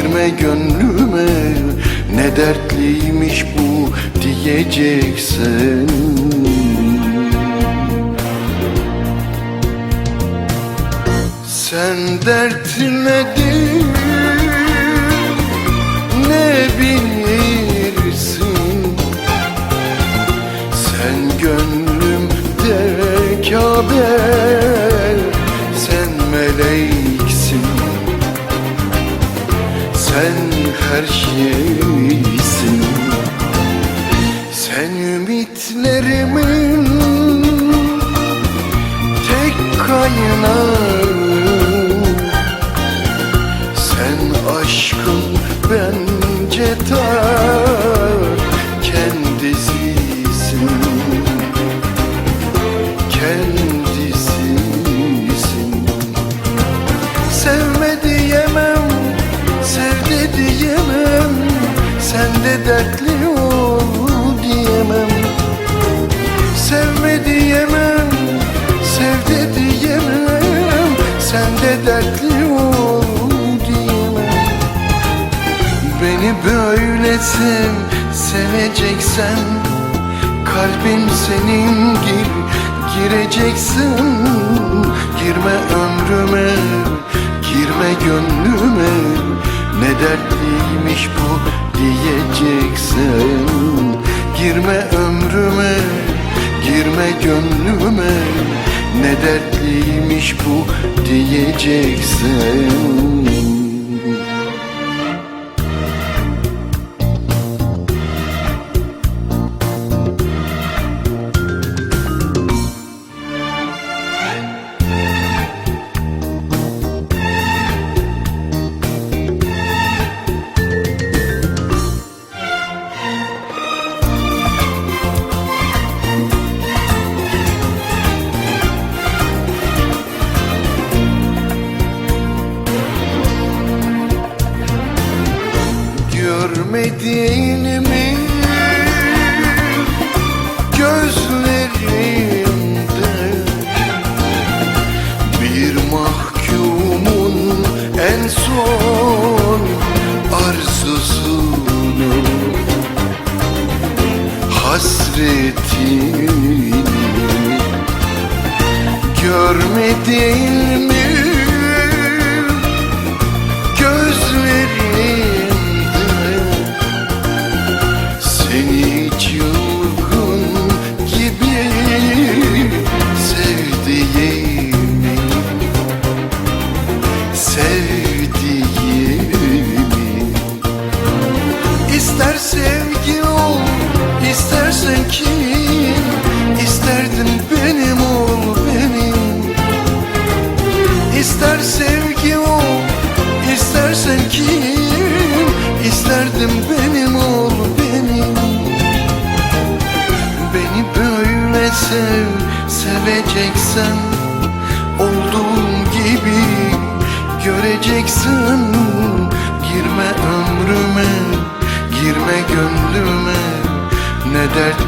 Girme gönlüme. Ne dertliymiş bu diyeceksen. Sen dertine değil ne bilirsin? Sen gönlümde Kabe Sen meleksin Sen her şeysin. Sen ümitlerimin tek kaynağı. Sen aşkın bence ta kendisisin. Kendisisin. Sevme diyemem, diyemem Sen de dertli ol diyemem. Sevme diyemem, sevdi diyemem Sen de dertli ol diyemem. Beni böyle sev, seveceksen Kalbin senin gir, gireceksin. Girme ömrüme, girme gönlüme Ne dertliymiş bu diyeceksin. Girme ömrüme, girme gönlüme. Ne dertliymiş bu diyeceksin Görmediğin mi gözlerimde Bir mahkumun en son arzusunu Hasretini Görmediğin mi İster sevgi ol, istersen kim İsterdin benim ol benim. İster sevgi ol, istersen kim İsterdim benim ol benim. Beni böyle sev, seveceksen Olduğum gibi göreceksin. Girme ömrüme,